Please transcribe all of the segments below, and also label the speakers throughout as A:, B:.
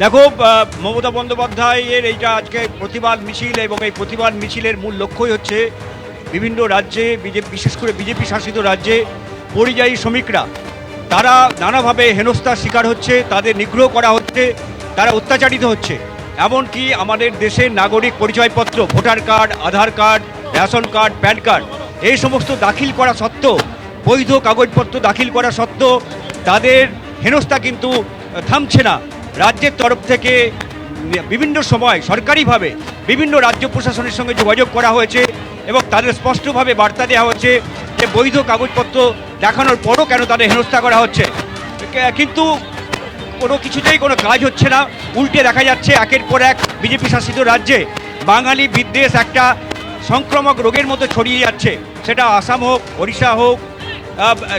A: দেখো মমতা বন্দ্যোপাধ্যায়ের এইটা আজকে প্রতিবাদ মিছিল এবং এই প্রতিবাদ মিছিলের মূল লক্ষ্যই হচ্ছে বিভিন্ন রাজ্যে, বিজেপি, বিশেষ করে বিজেপি শাসিত রাজ্যে পরিযায়ী শ্রমিকরা, তারা নানাভাবে হেনস্থার শিকার হচ্ছে, তাদের নিগ্রহ করা হচ্ছে, তারা অত্যাচারিত হচ্ছে। এমনকি আমাদের দেশের নাগরিক পরিচয়পত্র, voter card, Aadhaar card, ration card, PAN card, এই সমস্ত দাখিল করা সত্ত্বেও, বৈধ কাগজপত্র দাখিল করা সত্ত্বেও তাদের হেনস্থা কিন্তু থামছে না। রাজ্যের তরফ থেকে বিভিন্ন সময় সরকারিভাবে বিভিন্ন রাজ্য প্রশাসনের সঙ্গে যোগাযোগ করা হয়েছে এবং তাদের স্পষ্টভাবে বার্তা দেওয়া হচ্ছে যে বৈধ কাগজপত্র দেখানোর পরও কেন তাদের হেনস্থা করা হচ্ছে। কিন্তু কোনো কিছুতেই কোনো কাজ হচ্ছে না। উল্টে দেখা যাচ্ছে একের পর এক বিজেপি শাসিত রাজ্যে বাঙালি বিদ্বেষ একটা সংক্রমক রোগের মতো ছড়িয়ে যাচ্ছে। সেটা আসাম হোক, ওড়িশা হোক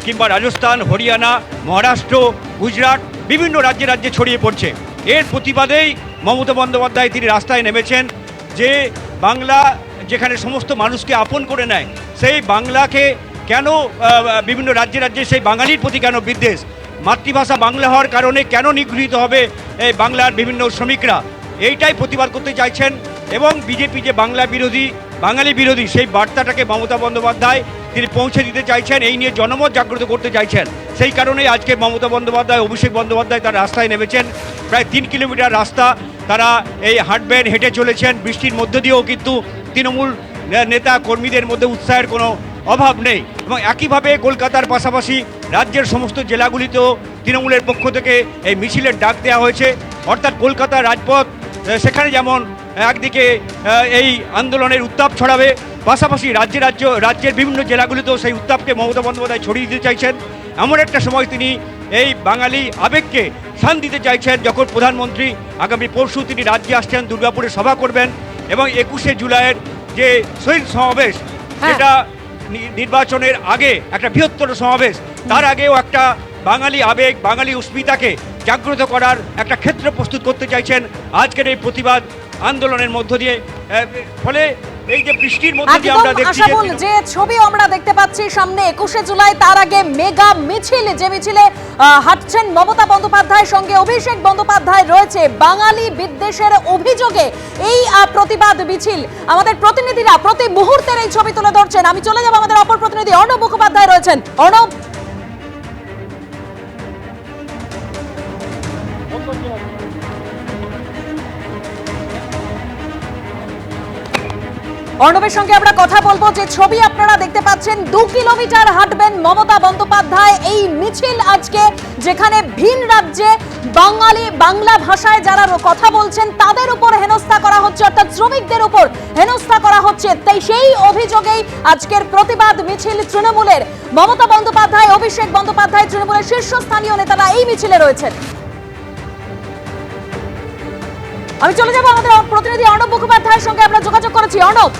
A: কিংবা রাজস্থান, হরিয়ানা, মহারাষ্ট্র, গুজরাট বিভিন্ন রাজ্যে রাজ্যে ছড়িয়ে পড়ছে। এর প্রতিবাদেই মমতা বন্দ্যোপাধ্যায় তিনি রাস্তায় নেমেছেন যে বাংলা যেখানে সমস্ত মানুষকে আপন করে নেয়, সেই বাংলাকে কেন বিভিন্ন রাজ্যে রাজ্যে সেই বাঙালির প্রতি কেন বিদ্বেষ? মাতৃভাষা বাংলা হওয়ার কারণে কেন নিগৃহীত হবে এই বাংলার বিভিন্ন শ্রমিকরা? এইটাই প্রতিবাদ করতে চাইছেন এবং বিজেপি যে বাংলা বিরোধী, বাঙালি বিরোধী, সেই বার্তাটাকে মমতা বন্দ্যোপাধ্যায় তিনি পৌঁছে দিতে চাইছেন, এই নিয়ে জনমত জাগ্রত করতে চাইছেন। সেই কারণেই আজকে মমতা বন্দ্যোপাধ্যায়, অভিষেক বন্দ্যোপাধ্যায় তার রাস্তায় নেমেছেন। প্রায় তিন কিলোমিটার রাস্তা তারা এই হাঁটবেন, হেঁটে চলেছেন। বৃষ্টির মধ্য দিয়েও কিন্তু তৃণমূল নেতা কর্মীদের মধ্যে উৎসাহের কোনো অভাব নেই। এবং একইভাবে কলকাতার পাশাপাশি রাজ্যের সমস্ত জেলাগুলিতেও তৃণমূলের পক্ষ থেকে এই মিছিলের ডাক দেওয়া হয়েছে। অর্থাৎ কলকাতা রাজপথ সেখানে যেমন একদিকে এই আন্দোলনের উত্তাপ ছড়াবে পাশাপাশি রাজ্যে রাজ্য রাজ্যের বিভিন্ন জেলাগুলিতেও সেই উত্তাপকে মমতা বন্দ্যোপাধ্যায় ছড়িয়ে দিতে চাইছেন এমন একটা সময় তিনি এই বাঙালি আবেগকে স্থান দিতে চাইছেন যখন প্রধানমন্ত্রী আগামী পরশু তিনি রাজ্যে আসছেন দুর্গাপুরে সভা করবেন এবং একুশে জুলাইয়ের যে শহীদ সমাবেশ
B: হ্যাঁ।
A: যেটা নির্বাচনের আগে একটা বৃহত্তর সমাবেশ তার আগেও একটা বাঙালি আবেগ বাঙালি উস্মিতাকে জাগ্রত করার একটা ক্ষেত্র প্রস্তুত করতে চাইছেন আজকের এই প্রতিবাদ আন্দোলনের মধ্য দিয়ে ফলে এই যে বৃষ্টির মধ্যে আমরা দেখছি যে
B: ছবি আমরা দেখতে পাচ্ছি সামনে একুশে জুলাই তার আগে মেগা মিছিল যে মিছিলে হাঁটছেন মমতা বন্দ্যোপাধ্যায়ের সঙ্গে অভিষেক বন্দ্যোপাধ্যায় রয়েছে। বাঙালি বিদ্বেষের অভিযোগে এই প্রতিবাদ মিছিল। আমাদের প্রতিনিধিরা প্রতি মুহূর্তের এই ছবি তুলে ধরছেন। আমি চলে যাব আমাদের অপর প্রতিনিধি অর্ণব মুখোপাধ্যায় রয়েছেন। অর্ণব! অর্ণবের সঙ্গে আমরা কথা বলব। যে ছবি আপনারা দেখতে পাচ্ছেন, দু কিলোমিটার হাঁটবেন মমতা বন্দ্যোপাধ্যায় এই মিছিল আজকে, যেখানে ভিন রাজ্যে বাঙালি বাংলা ভাষায় যারা কথা বলছেন, তাদের উপর হেনস্থা করা হচ্ছে, অর্থাৎ শ্রমিকদের উপর হেনস্থা করা হচ্ছে। তাই সেই অভিযোগেই আজকের প্রতিবাদ মিছিল তৃণমূলের। মমতা বন্দ্যোপাধ্যায়, অভিষেক বন্দ্যোপাধ্যায় তৃণমূলের শীর্ষস্থানীয় নেতারা এই মিছিলে রয়েছেন। আমি চলে যাব আমাদের প্রতিনিধি অর্ণব মুখোপাধ্যায়ের সঙ্গে। আমরা যোগাযোগ করেছি। অর্ণব